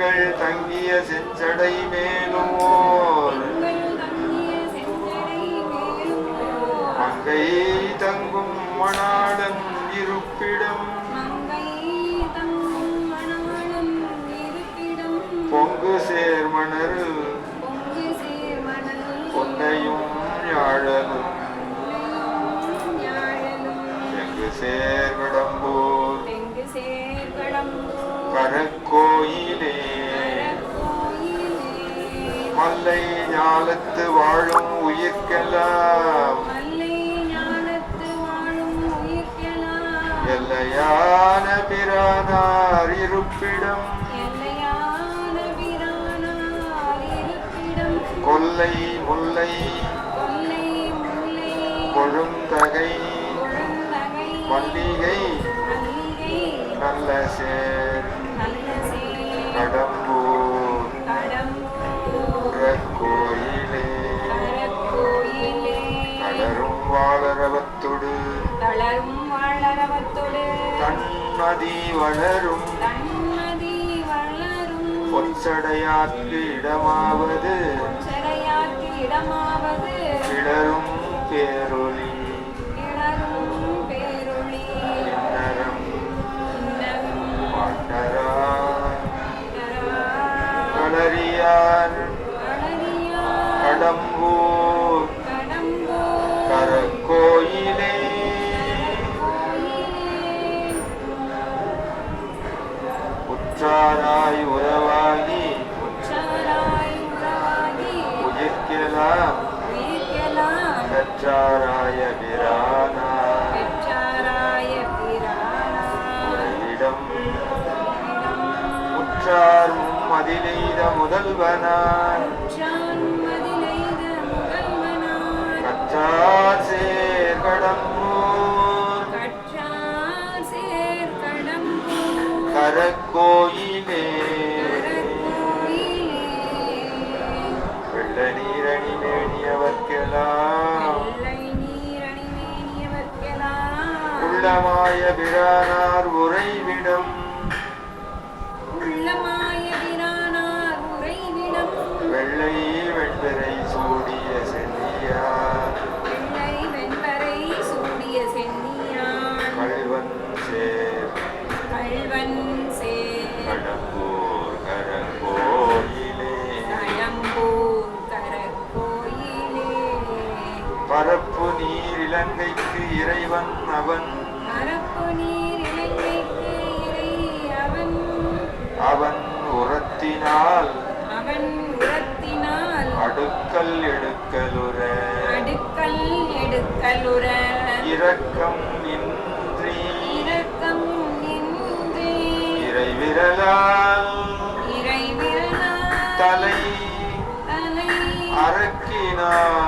திங்கள் தங்கிய செஞ்சடை மேலுமோர் மங்கை தங்கும் மணாளன் இருப்பிடம். பொங்கு சேர்மணர் மல்லை ஞானத்து வாழும் உயிர்க்கெல்லாம். எல்லையான பிரானார் இருப்பிடம். கொல்லை முல்லை. கொழுந்தகை. மல்லிகை. நல்ல சேர். கடம் அழற்கோயிலே அழற்கோயிலே தளரும் வாழரவத்தொடு தளரும் வாழரவத்தொடு தன்மதி வளரும். தன்மதி வளரும். பொற்சடையாற்கு இடமாவது. பெற்றாராய பிரானா இடம் உற்றார் மதிலெய்த முதல்வனான். கற்றார் சேர் கடம்பு உள்ளமாய பிரானார் உறைவிடம். உள்ளமாய அவன் உரத்தினால் அவன் உரத்தினால் அடுக்கல் எடுக்கலுற. அடுக்கல் எடுக்கலுற. இரக்கம் இன்றி. இரக்கம் இன்றி. இறைவிரலால் இறைவிரலால் தலை தலை அரக்கினார்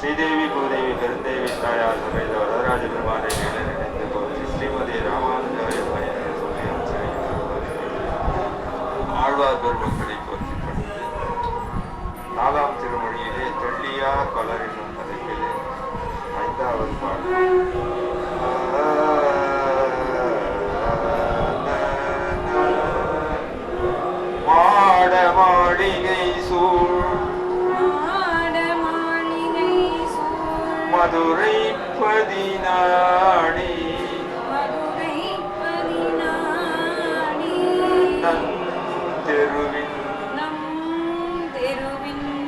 ஸ்ரீதேவி பூதேவி பெருந்தேவி தாயார் சமேத வரதராஜ பெருமானை நினைந்து கோவில் ஸ்ரீமதி ராமானுஜாரிய ஆழ்வார் பெருமக்களின் மதுரை பதினாடி நம் தெருவின்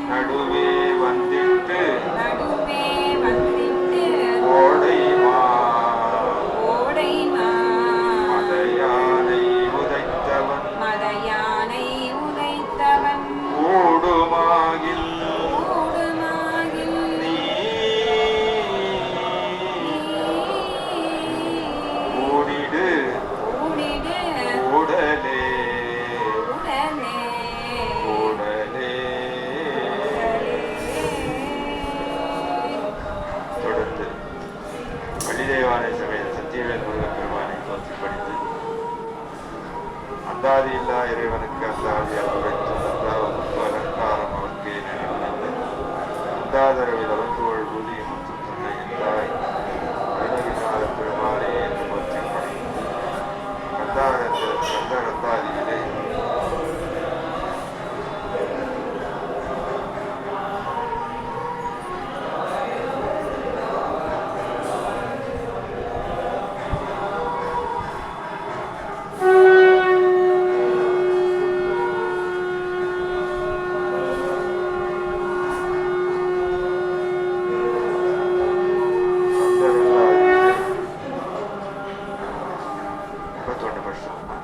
நடுவே வந்திட்டு Porsche.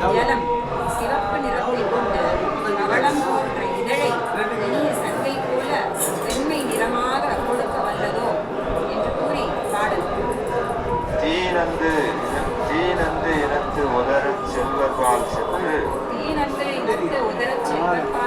நிலம் சிறப்பு நிறத்தை கொண்டு அவலம் போன்ற இதழை இனிய சங்கை போல வெண்மை நிறமாக கொடுக்க வல்லதோ என்று கூறி பாடல். தீனந்து தீனந்து எனக்கு உதறு செல்வர்பால் சென்று தீனந்து எனக்கு உதறு செல்வர்பால்